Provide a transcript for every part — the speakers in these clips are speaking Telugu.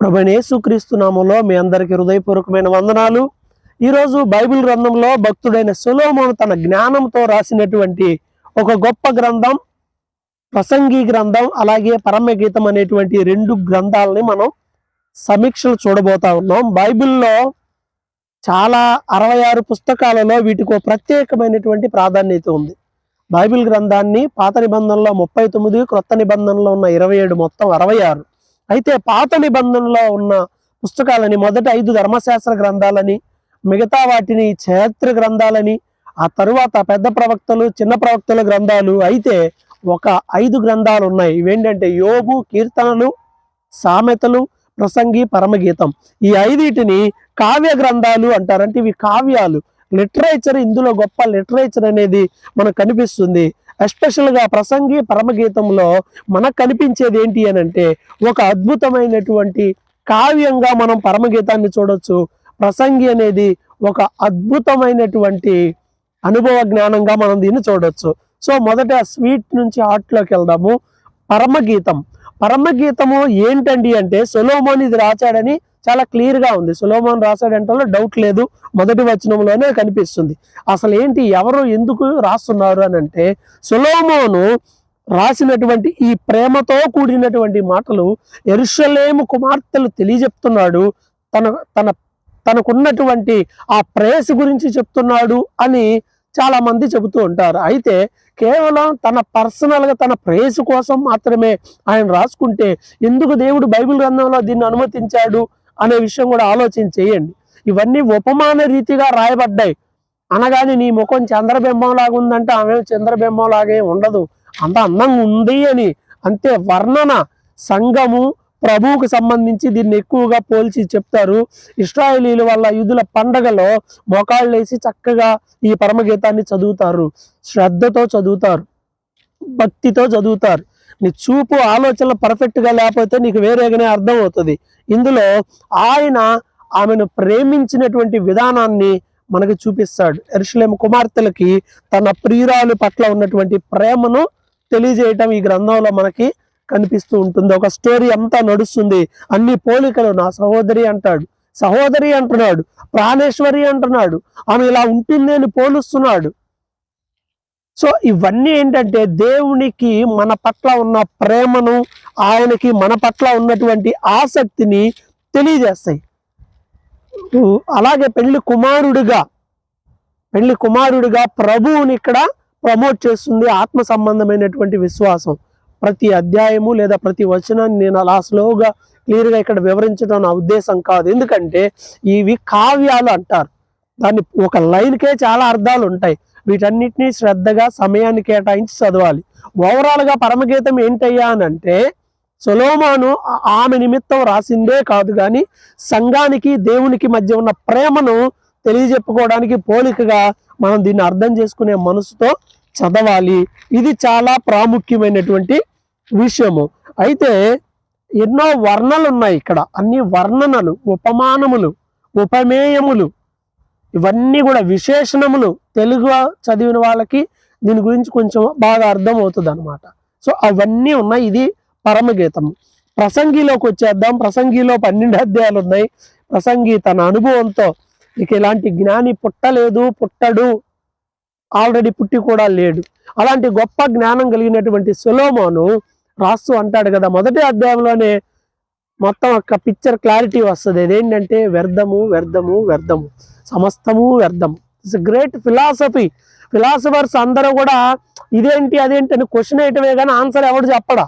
ప్రభనేసు నామంలో మీ అందరికి హృదయపూర్వకమైన వందనాలు. ఈరోజు బైబిల్ గ్రంథంలో భక్తుడైన సులోమోను తన జ్ఞానంతో రాసినటువంటి ఒక గొప్ప గ్రంథం ప్రసంగి గ్రంథం అలాగే పరమ గీతం అనేటువంటి రెండు గ్రంథాలని మనం సమీక్షలు చూడబోతా ఉన్నాం. బైబిల్లో చాలా అరవై ఆరు పుస్తకాలలో వీటికి ప్రత్యేకమైనటువంటి ప్రాధాన్యత ఉంది. బైబిల్ గ్రంథాన్ని పాత నిబంధనలో ముప్పై తొమ్మిది క్రొత్త నిబంధనలో ఉన్న ఇరవై ఏడు మొత్తం అరవై ఆరు. అయితే పాత నిబంధనలో ఉన్న పుస్తకాలని మొదట ఐదు ధర్మశాస్త్ర గ్రంథాలని మిగతా వాటిని చరిత్ర గ్రంథాలని ఆ తరువాత పెద్ద ప్రవక్తలు చిన్న ప్రవక్తల గ్రంథాలు అయితే ఒక ఐదు గ్రంథాలు ఉన్నాయి. ఇవేంటంటే యోగు కీర్తనలు సామెతలు ప్రసంగి పరమగీతం. ఈ ఐదిటిని కావ్య గ్రంథాలు అంటారంటే ఇవి కావ్యాలు. లిటరేచర్ ఇందులో గొప్ప లిటరేచర్ అనేది మనకు కనిపిస్తుంది. ఎస్పెషల్గా ప్రసంగి పరమగీతంలో మనకు కనిపించేది ఏంటి అని అంటే ఒక అద్భుతమైనటువంటి కావ్యంగా మనం పరమగీతాన్ని చూడొచ్చు. ప్రసంగి అనేది ఒక అద్భుతమైనటువంటి అనుభవ జ్ఞానంగా మనం దీన్ని చూడొచ్చు. సో మొదట స్వీట్ నుంచి ఆర్ట్లోకి వెళ్దాము. పరమగీతం. పరమగీతము ఏంటండి అంటే సొలోమోన్ ఇది రాచాడని చాలా క్లియర్గా ఉంది. సులోమాన్ రాశాడంటే డౌట్ లేదు. మొదటి వచనంలోనే కనిపిస్తుంది. అసలు ఏంటి? ఎవరు ఎందుకు రాస్తున్నారు అని అంటే సులోమోను రాసినటువంటి ఈ ప్రేమతో కూడినటువంటి మాటలు ఎరుషలేము కుమార్తెలు తెలియజెప్తున్నాడు. తన తన తనకున్నటువంటి ఆ ప్రేయస్ గురించి చెప్తున్నాడు అని చాలా మంది చెబుతూ ఉంటారు. అయితే కేవలం తన పర్సనల్గా తన ప్రేయసు కోసం మాత్రమే ఆయన రాసుకుంటే ఎందుకు దేవుడు బైబిల్ గ్రంథంలో దీన్ని అనుమతించాడు? అనే విషయం కూడా ఆలోచన చేయండి. ఇవన్నీ ఉపమాన రీతిగా రాయబడ్డాయి. అనగానే నీ ముఖం చంద్రబింబం లాగా ఉందంటే ఆమె చంద్రబింబంలాగే ఉండదు. అంత అందంగా ఉంది అని. అంతే వర్ణన సంఘము ప్రభువుకు సంబంధించి దీన్ని ఎక్కువగా పోల్చి చెప్తారు. ఇస్రాయలీల వల్ల యుధుల పండగలో మోకాళ్ళు వేసి చక్కగా ఈ పరమగీతాన్ని చదువుతారు. శ్రద్ధతో చదువుతారు. భక్తితో చదువుతారు. నీ చూపు ఆలోచనలు పర్ఫెక్ట్గా లేకపోతే నీకు వేరేగానే అర్థం అవుతుంది. ఇందులో ఆయన ఆమెను ప్రేమించినటువంటి విధానాన్ని మనకి చూపిస్తాడు. ఎరుషులేం కుమార్తెలకి తన ప్రియురాలు పట్ల ఉన్నటువంటి ప్రేమను తెలియజేయటం ఈ గ్రంథంలో మనకి కనిపిస్తూ ఉంటుంది. ఒక స్టోరీ అంతా నడుస్తుంది. అన్ని పోలికలు నా సహోదరి అంటాడు. సహోదరి అంటున్నాడు. ప్రాణేశ్వరి అంటున్నాడు. ఆమె ఇలా ఉంటుంది అని పోలుస్తున్నాడు. సో ఇవన్నీ ఏంటంటే దేవునికి మన పట్ల ఉన్న ప్రేమను ఆయనకి మన పట్ల ఉన్నటువంటి ఆసక్తిని తెలియజేస్తాయి. అలాగే పెళ్ళి కుమారుడిగా పెళ్ళి కుమారుడిగా ప్రభువుని ఇక్కడ ప్రమోట్ చేస్తుంది ఆత్మ సంబంధమైనటువంటి విశ్వాసం. ప్రతి అధ్యాయము లేదా ప్రతి వచనాన్ని నేను అలా స్లోగా క్లియర్గా ఇక్కడ వివరించడం నా ఉద్దేశం కాదు. ఎందుకంటే ఇవి కావ్యాలు అంటారు. దాన్ని ఒక లైన్కే చాలా అర్థాలు ఉంటాయి. వీటన్నిటినీ శ్రద్ధగా సమయాన్ని కేటాయించి చదవాలి. ఓవరాల్గా పరమగీతం ఏంటయ్యా అని అంటే సొలోమాను ఆమె నిమిత్తం రాసిందే కాదు కానీ సంఘానికి దేవునికి మధ్య ఉన్న ప్రేమను తెలియజెప్పుకోవడానికి పోలికగా మనం దీన్ని అర్థం చేసుకునే మనసుతో చదవాలి. ఇది చాలా ప్రాముఖ్యమైనటువంటి విషయము. అయితే ఎన్నో వర్ణలు ఉన్నాయి ఇక్కడ. అన్ని వర్ణనలు ఉపమానములు ఉపమేయములు ఇవన్నీ కూడా విశేషణములు తెలుగు చదివిన వాళ్ళకి దీని గురించి కొంచెం బాగా అర్థం అవుతుంది అనమాట సో అవన్నీ ఉన్నాయి. ఇది పరమగీతము. ప్రసంగిలోకి వచ్చేద్దాం. ప్రసంగిలో పన్నెండు అధ్యాయాలు ఉన్నాయి. ప్రసంగి తన అనుభవంతో ఇక ఇలాంటి జ్ఞాని పుట్టలేదు పుట్టడు. ఆల్రెడీ పుట్టి కూడా లేడు. అలాంటి గొప్ప జ్ఞానం కలిగినటువంటి సులోమోను రాస్తూ అంటాడు కదా. మొదటి అధ్యాయంలోనే మొత్తం ఒక పిక్చర్ క్లారిటీ వస్తుంది. అదేంటంటే వ్యర్థము వ్యర్థము వ్యర్థము. సమస్తము వ్యర్థం. ఇట్స్ గ్రేట్ ఫిలాసఫీ ఫిలాసఫర్స్ అందరూ కూడా ఇదేంటి అదేంటి అని క్వశ్చన్ వేయటమే కానీ ఆన్సర్ ఎవడు చెప్పడా?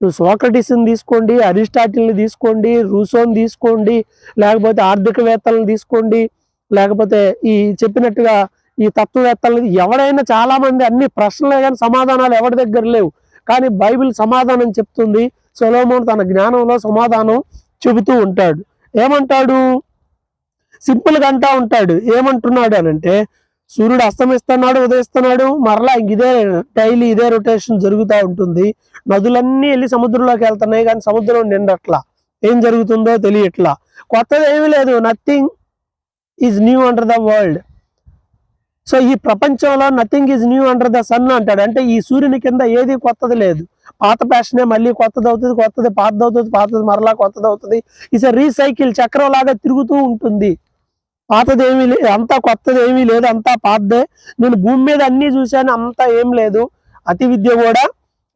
నువ్వు సోక్రటిస్ని తీసుకోండి అరిస్టాటిల్ని తీసుకోండి రూసోని తీసుకోండి లేకపోతే ఆర్థికవేత్తలను తీసుకోండి లేకపోతే ఈ చెప్పినట్టుగా ఈ తత్వవేత్తలు ఎవడైనా చాలా మంది అన్ని ప్రశ్నలే కానీ సమాధానాలు ఎవరి దగ్గర లేవు. కానీ బైబిల్ సమాధానం చెప్తుంది. సొలోమోన్ తన జ్ఞానంలో సమాధానం చెబుతూ ఉంటాడు. ఏమంటాడు? సింపుల్గా అంటా ఉంటాడు. ఏమంటున్నాడు అంటే సూర్యుడు అస్తమిస్తున్నాడు ఉదయిస్తున్నాడు మరలా ఇదే డైలీ ఇదే రొటేషన్ జరుగుతూ ఉంటుంది. నదులన్నీ వెళ్ళి సముద్రంలోకి వెళ్తున్నాయి కానీ సముద్రం నిండట్లా. ఏం జరుగుతుందో తెలియట్లా. కొత్తది ఏమీ లేదు. Nothing is new under the world so ఈ ప్రపంచంలో nothing is new under the sun అంటాడు. అంటే ఈ సూర్యుని కింద ఏది కొత్తది లేదు. పాత ప్యాషనే మళ్ళీ కొత్తది అవుతుంది కొత్తది పాతది అవుతుంది పాతది మరలా కొత్తది అవుతుంది. ఇస్ రీసైకిల్ చక్రం లాగా తిరుగుతూ ఉంటుంది. పాతది ఏమీ లేదు అంతా కొత్తది ఏమీ లేదు అంతా పాతదే. నేను భూమి మీద అన్ని చూశాను అంతా ఏం లేదు. అతి విద్య కూడా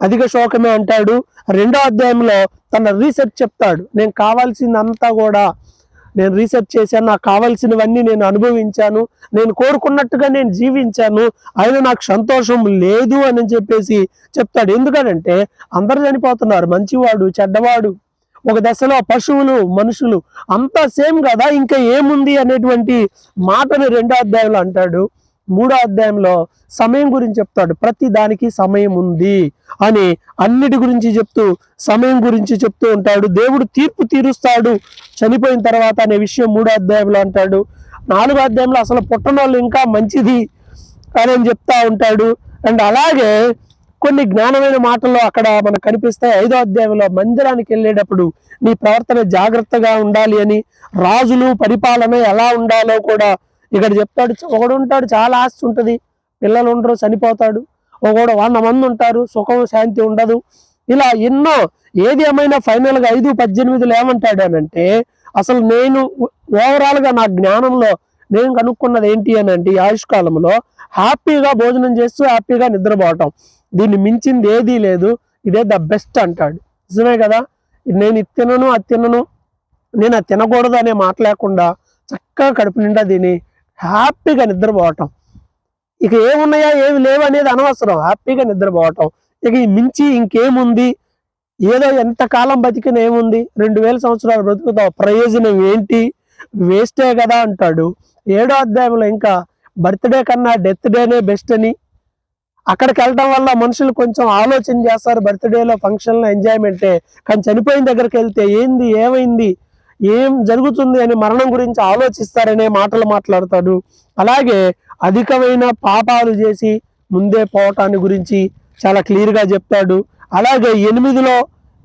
అధిక శోకమే అంటాడు. రెండో అధ్యాయంలో తన రీసెర్చ్ చెప్తాడు. నేను కావాల్సిందంతా కూడా నేను రీసెర్చ్ చేశాను నాకు కావాల్సినవన్నీ నేను అనుభవించాను. నేను కోరుకున్నట్టుగా నేను జీవించాను. అయినా నాకు సంతోషం లేదు అని చెప్పేసి చెప్తాడు. ఎందుకంటే అందరు చనిపోతున్నారు మంచివాడు చెడ్డవాడు. ఒక దశలో పశువులు మనుషులు అంతా సేమ్ కదా? ఇంకా ఏముంది అనేటువంటి మాటను రెండో అధ్యాయంలో అంటాడు. మూడో అధ్యాయంలో సమయం గురించి చెప్తాడు. ప్రతి దానికి సమయం ఉంది అని అన్నిటి గురించి చెప్తూ సమయం గురించి చెప్తూ ఉంటాడు. దేవుడు తీర్పు తీరుస్తాడు. చనిపోయిన తర్వాత అనే విషయం మూడో అధ్యాయంలో అంటాడు. నాలుగో అధ్యాయంలో అసలు పుట్టనోళ్ళు ఇంకా మంచిది అని అని చెప్తా ఉంటాడు. అండ్ అలాగే కొన్ని జ్ఞానమైన మాటల్లో అక్కడ మనకు కనిపిస్తాయి. ఐదో అధ్యాయంలో మందిరానికి వెళ్ళేటప్పుడు నీ ప్రవర్తన జాగ్రత్తగా ఉండాలి అని రాజులు పరిపాలన ఎలా ఉండాలో కూడా ఇక్కడ చెప్తాడు. ఒకడు ఉంటాడు చాలా ఆస్తి ఉంటుంది. పిల్లలు ఉండరు చనిపోతాడు. ఒకడు వంద మంది ఉంటారు సుఖం శాంతి ఉండదు. ఇలా ఎన్నో ఏది ఏమైనా ఫైనల్గా ఐదు పద్దెనిమిదిలో ఏమంటాడు అని అంటే అసలు నేను ఓవరాల్గా నా జ్ఞానంలో నేను కనుక్కున్నది ఏంటి అని అంటే ఈ ఆయుష్కాలంలో హ్యాపీగా భోజనం చేస్తూ హ్యాపీగా నిద్రపోవటం. దీన్ని మించింది ఏదీ లేదు. ఇదే ద బెస్ట్ అంటాడు. నిజమే కదా? నేను ఇది తినను అది తినను నేను అది తినకూడదు అనే మాట లేకుండా చక్కగా కడుపు నిండా తిని హ్యాపీగా నిద్రపోవటం. ఇక ఏమున్నాయా ఏమి లేవు అనేది అనవసరం. హ్యాపీగా నిద్రపోవటం. ఇక మించి ఇంకేముంది? ఏదో ఎంతకాలం బతికిన ఏముంది? రెండు వేల సంవత్సరాలు బ్రతుకుతావు. ప్రయోజనం ఏంటి? వేస్టే కదా అంటాడు. ఏడో అధ్యాయంలో ఇంకా బర్త్డే కన్నా డెత్ డేనే బెస్ట్ అని అక్కడికి వెళ్ళడం వల్ల మనుషులు కొంచెం ఆలోచన చేస్తారు బర్త్డేలో ఫంక్షన్లో ఎంజాయ్మెంటే కానీ చనిపోయిన దగ్గరికి వెళ్తే ఏంది ఏమైంది ఏం జరుగుతుంది అని మరణం గురించి ఆలోచిస్తారనే మాటలు మాట్లాడతాడు. అలాగే అధికమైన పాపాలు చేసి ముందే పోవటాన్ని గురించి చాలా క్లియర్గా చెప్తాడు. అలాగే ఎనిమిదిలో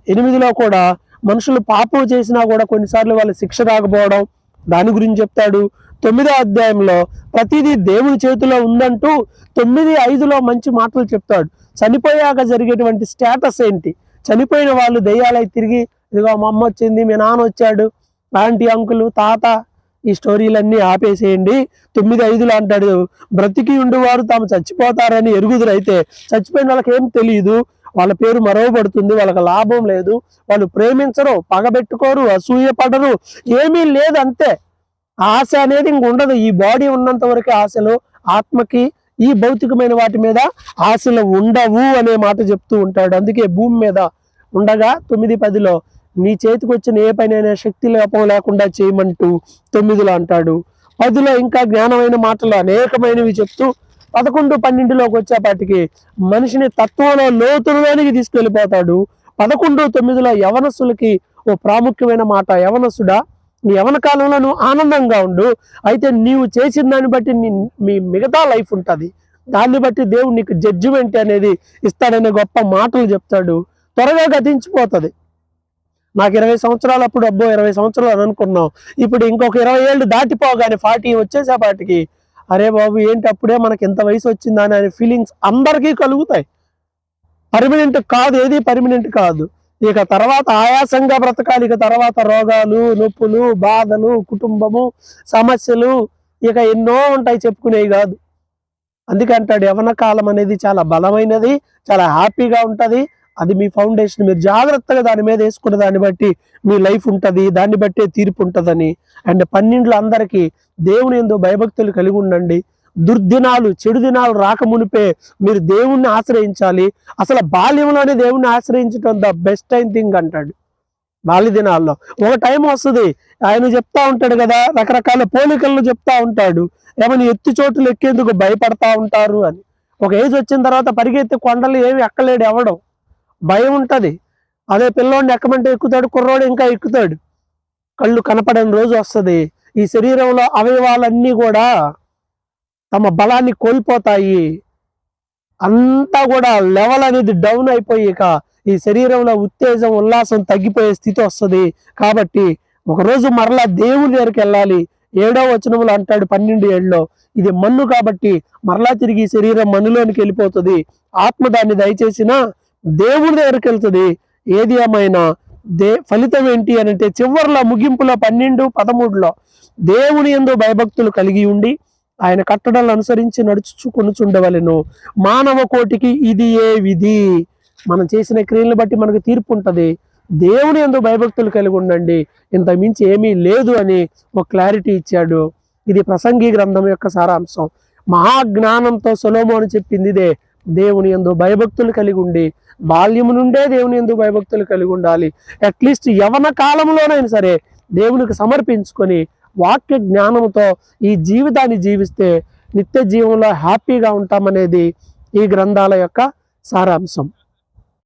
ఎనిమిదిలో కూడా మనుషులు పాపం చేసినా కూడా కొన్నిసార్లు వాళ్ళ శిక్ష రాకపోవడం దాని గురించి చెప్తాడు. తొమ్మిదో అధ్యాయంలో ప్రతిదీ దేవుని చేతిలో ఉందంటూ తొమ్మిది ఐదులో మంచి మాటలు చెప్తాడు. చనిపోయాక జరిగేటువంటి స్టేటస్ ఏంటి? చనిపోయిన వాళ్ళు దెయ్యాలై తిరిగి ఇదిగో మా అమ్మ వచ్చింది మీ నాన్న వచ్చాడు ఆంటీ అంకులు తాత ఈ స్టోరీలన్నీ ఆపేసేయండి. తొమ్మిది ఐదులో అంటాడు బ్రతికి ఉండేవారు తాము చచ్చిపోతారని ఎరుగుదురు అయితే చచ్చిపోయిన వాళ్ళకి ఏం తెలియదు వాళ్ళ పేరు మరవబడుతుంది వాళ్ళకి లాభం లేదు. వాళ్ళు ప్రేమించరు పగబెట్టుకోరు అసూయ పడరు ఏమీ లేదు అంతే. ఆశ అనేది ఇంక ఉండదు. ఈ బాడీ ఉన్నంత వరకు ఆశలు ఆత్మకి ఈ భౌతికమైన వాటి మీద ఆశలు ఉండవు అనే మాట చెప్తూ ఉంటాడు. అందుకే భూమి మీద ఉండగా తొమ్మిది పదిలో నీ చేతికి వచ్చిన ఏ పనైనా శక్తి లోపం లేకుండా చేయమంటూ తొమ్మిదిలో అంటాడు. పదిలో ఇంకా జ్ఞానమైన మాటలు అనేకమైనవి చెప్తూ పదకొండు పన్నెండులోకి వచ్చేపాటికి మనిషిని తత్వంలో లోతులోనికి తీసుకెళ్ళిపోతాడు. పదకొండు తొమ్మిదిలో యవనస్సులకి ఓ ప్రాముఖ్యమైన మాట యవనస్సుడా నీ యవన కాలంలో నువ్వు ఆనందంగా ఉండు. అయితే నీవు చేసిన దాన్ని బట్టి నీ మీ మిగతా లైఫ్ ఉంటుంది. దాన్ని బట్టి దేవుడు నీకు జడ్జిమెంట్ అనేది ఇస్తాడనే గొప్ప మాటలు చెప్తాడు. త్వరగా గతించిపోతుంది. నాకు ఇరవై సంవత్సరాలు అప్పుడు అబ్బో ఇరవై సంవత్సరాలు అని అనుకున్నాం ఇప్పుడు ఇంకొక ఇరవై ఏళ్ళు దాటిపోగానే ఫార్టీ వచ్చేసేపాటికి అరే బాబు ఏంటి అప్పుడే మనకి ఎంత వయసు వచ్చిందా అనే ఫీలింగ్స్ అందరికీ కలుగుతాయి. పర్మనెంట్ కాదు ఏది పర్మనెంట్ కాదు. ఇక తర్వాత ఆయాసంగా బ్రతకాలి. ఇక తర్వాత రోగాలు నొప్పులు బాధలు కుటుంబము సమస్యలు ఇక ఎన్నో ఉంటాయి చెప్పుకునేవి కాదు. అందుకే అంటాడు యవన కాలం అనేది చాలా బలమైనది చాలా హ్యాపీగా ఉంటుంది. అది మీ ఫౌండేషన్. మీరు జాగ్రత్తగా దాని మీద వేసుకున్న దాన్ని బట్టి మీ లైఫ్ ఉంటుంది దాన్ని బట్టే తీర్పు ఉంటుందని. అండ్ పన్నెండులో అందరికీ దేవుని ఎందు భయభక్తులు కలిగి ఉండండి. దుర్దినాలు చెడు దినాలు రాకమునిపే మీరు దేవుణ్ణి ఆశ్రయించాలి. అసలు బాల్యంలోనే దేవుణ్ణి ఆశ్రయించడం ద బెస్ట్ అయిన థింగ్ అంటాడు బాల్య దినాల్లో. ఒక టైం వస్తుంది. ఆయన చెప్తా ఉంటాడు కదా రకరకాల పోలికలను చెప్తా ఉంటాడు. ఏమైనా ఎత్తు చోటులు ఎక్కేందుకు భయపడతా ఉంటారు అని. ఒక ఏజ్ వచ్చిన తర్వాత పరిగెత్తి కొండలు ఏమి ఎక్కలేడు ఎవడం. భయం ఉంటుంది. అదే పిల్లోడిని ఎక్కమంటే ఎక్కుతాడు కుర్రోడు ఇంకా ఎక్కుతాడు. కళ్ళు కనపడని రోజు వస్తుంది. ఈ శరీరంలో అవయవాలన్నీ కూడా తమ బలాన్ని కోల్పోతాయి. అంతా కూడా లెవెల్ అనేది డౌన్ అయిపోయి ఇక ఈ శరీరంలో ఉత్తేజం ఉల్లాసం తగ్గిపోయే స్థితి వస్తుంది. కాబట్టి ఒకరోజు మరలా దేవుని దగ్గరికి వెళ్ళాలి. ఏడో వచనములు అంటాడు పన్నెండు ఏళ్ళలో ఇది మన్ను కాబట్టి మరలా తిరిగి శరీరం మన్నులోనికి వెళ్ళిపోతుంది. ఆత్మ దాన్ని దయచేసిన దేవుని దగ్గరికి వెళ్తుంది. ఏది ఏమైనా దే ఫలితం ఏంటి? అని అంటే చివరిలో ముగింపులో పన్నెండు పదమూడులో దేవుని ఎందు భయభక్తులు కలిగి ఉండి ఆయన కట్టడలను అనుసరించి నడుచుకొనుచుండవలెను మానవ కోటికి ఇది ఏ విధి? మనం చేసిన క్రియలను బట్టి మనకు తీర్పు ఉంటుంది. దేవుని ఎందు భయభక్తులు కలిగి ఉండండి. ఇంత మించి ఏమీ లేదు అని ఒక క్లారిటీ ఇచ్చాడు. ఇది ప్రసంగి గ్రంథం యొక్క సారాంశం. మహాజ్ఞానంతో సులభం అని చెప్పింది ఇదే. దేవుని ఎందు భయభక్తులు కలిగి ఉండి బాల్యము నుండే దేవుని ఎందు భయభక్తులు కలిగి ఉండాలి. అట్లీస్ట్ యవన కాలంలోనైనా సరే దేవునికి సమర్పించుకొని వాక్య జ్ఞానంతో ఈ జీవితాన్ని జీవిస్తే నిత్య జీవంలో హ్యాపీగా ఉంటామనేది ఈ గ్రంథాల యొక్క సారాంశం.